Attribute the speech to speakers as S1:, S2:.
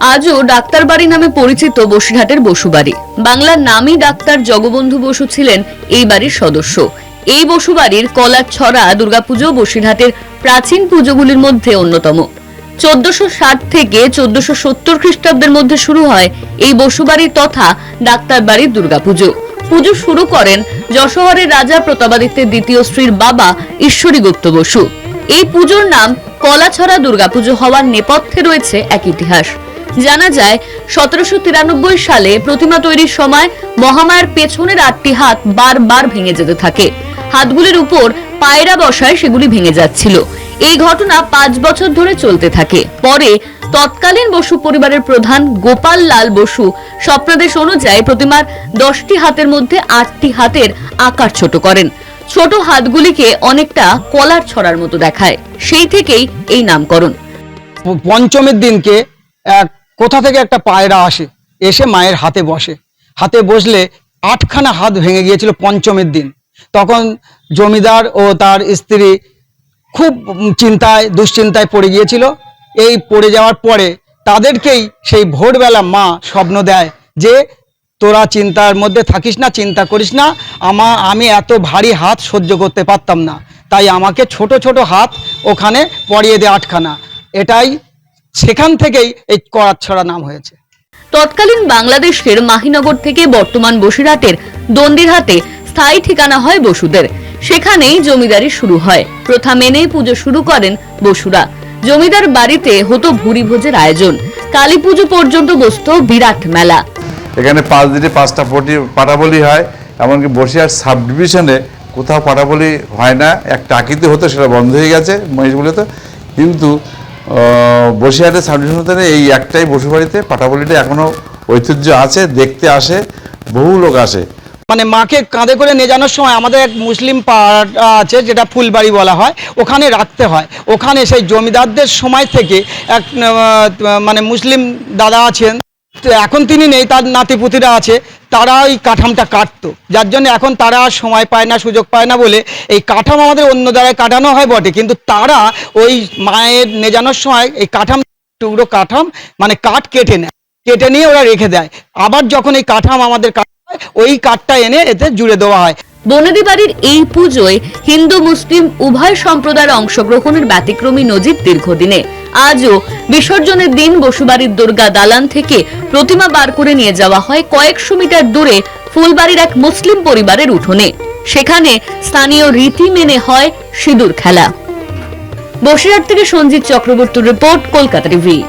S1: আজও ডাক্তার বাড়ি নামে পরিচিত বসিরহাটের বসুবাড়ি। বাংলার নামই ডাক্তার জগবন্ধু বসু ছিলেন এই বাড়ির সদস্য। এই বসুবাড়ির কলার ছড়া, দুর্গাপুজো বসিরহাটের প্রাচীন পুজোগুলির মধ্যে অন্যতম। চোদ্দশো থেকে চোদ্দশো সত্তর খ্রিস্টাব্দের মধ্যে শুরু হয় এই বসুবাড়ির তথা ডাক্তার বাড়ির দুর্গাপুজো। পুজো শুরু করেন যশোহরের রাজা প্রতাপাদিত্যের দ্বিতীয় স্ত্রীর বাবা ঈশ্বরী গুপ্ত বসু। এই পুজোর নাম কলাছড়া দুর্গাপুজো হওয়ার নেপথ্যে রয়েছে এক ইতিহাস। জানা যায়, সতেরোশো তিরানব্বই সালে প্রতিমা তৈরির সময় মহামায়ার পেছনের আটটি হাত বারবার ভেঙে যেতে থাকে। হাতগুলির উপর পায়রা বসায় সেগুলি ভেঙে যাচ্ছিল। এই ঘটনা পাঁচ বছর ধরে চলতে থাকে। পরে তৎকালীন বসু পরিবারের প্রধান গোপাল লাল বসু স্বপ্নাদেশ অনুযায়ী প্রতিমার দশটি হাতের মধ্যে আটটি হাতের আকার ছোট করেন। ছোট হাতগুলিকে অনেকটা কলার ছড়ার মতো দেখায়। সেই থেকেই এই নামকরণ।
S2: পঞ্চমের দিনকে এক কোথা থেকে একটা পায়রা আসে, এসে মায়ের হাতে বসে। হাতে বসলে আটখানা হাত ভেঙে গিয়েছিল পঞ্চমের দিন। তখন জমিদার ও তার স্ত্রী খুব চিন্তায়, দুশ্চিন্তায় পড়ে গিয়েছিল। এই পড়ে যাওয়ার পরে তাদেরকেই সেই ভোরবেলা মা স্বপ্ন দেয় যে, তোরা চিন্তার মধ্যে থাকিস না, চিন্তা করিস না। আমা, আমি এত ভারী হাত সহ্য করতে পারতাম না। তাই আমাকে ছোট ছোট হাত ওখানে পরিয়ে দে আটখানা। এটাই সেখান থেকেই এই করাচ্ছড়া নাম হয়েছে।
S1: তৎকালীন বাংলাদেশের মাহিনগর থেকে বর্তমান বসিরহাটের দন্ডিরহাটে স্থায়ী ঠিকানা হয় বসুদের। সেখানেই জমিদারি শুরু হয়। প্রথা মেনে পুজো শুরু করেন বসুরা। জমিদার বাড়িতে হতো ভুরি ভোজের আয়োজন। কালী পুজো পর্যন্ত বসত বিরাট মেলা।
S3: এখানে পাঁচ দিনে পাঁচটা পটি পাটাবলি হয় এমনকি বসিরহাট সাব ডিভিশনে কোথাও পাটাবলি হয় না। এক টাকিতে হতো সেটা বন্ধ হয়ে গেছে মহিষগুলিতে কিন্তু আহ, বসিরহাটের সাব এই একটাই বসুবাড়িতে পাটাবলিটা এখনও ঐতিহ্য আছে দেখতে আসে বহু লোক আসে।
S2: মানে মাকে কাঁধে করে নিয়ে যাওয়ার সময় আমাদের এক মুসলিম পাড়া আছে যেটা ফুলবাড়ি বলা হয় ওখানে রাখতে হয়। ওখানে সেই জমিদারদের সময় থেকে এক মানে মুসলিম দাদা আছেন। তো এখন তিনি নেই, তার নাতিপুতিরা আছে, তারা ওই কাঠামটা কাটতো। যার জন্য এখন তারা সময় পায় না, সুযোগ পায় না বলে এই কাঠাম আমাদের অন্য দ্বারায় কাটানো হয় বটে, কিন্তু তারা ওই মায়ের নেজানোর সময় এই কাঠাম টুকরো কাঠাম মানে কাঠ কেটে নেয়। কেটে নিয়ে ওরা রেখে দেয়। আবার যখন এই কাঠাম আমাদের কাটা ওই কাঠটা এনে এতে জুড়ে দেওয়া হয়।
S1: বনেদি বাড়ির এই পুজোয় হিন্দু, মুসলিম, উভয় সম্প্রদায়ের অংশগ্রহণের ব্যতিক্রমী নজির দীর্ঘদিনে। আজও বিসর্জনের দিন বসুবাড়ির দুর্গা দালান থেকে প্রতিমা বার করে নিয়ে যাওয়া হয় কয়েকশো মিটার দূরে ফুলবাড়ির এক মুসলিম পরিবারের উঠোনে। সেখানে স্থানীয় রীতি মেনে হয় সিঁদুর খেলা। বসিরহাট থেকে সঞ্জিত চক্রবর্তীর রিপোর্ট, কলকাতা টিভি।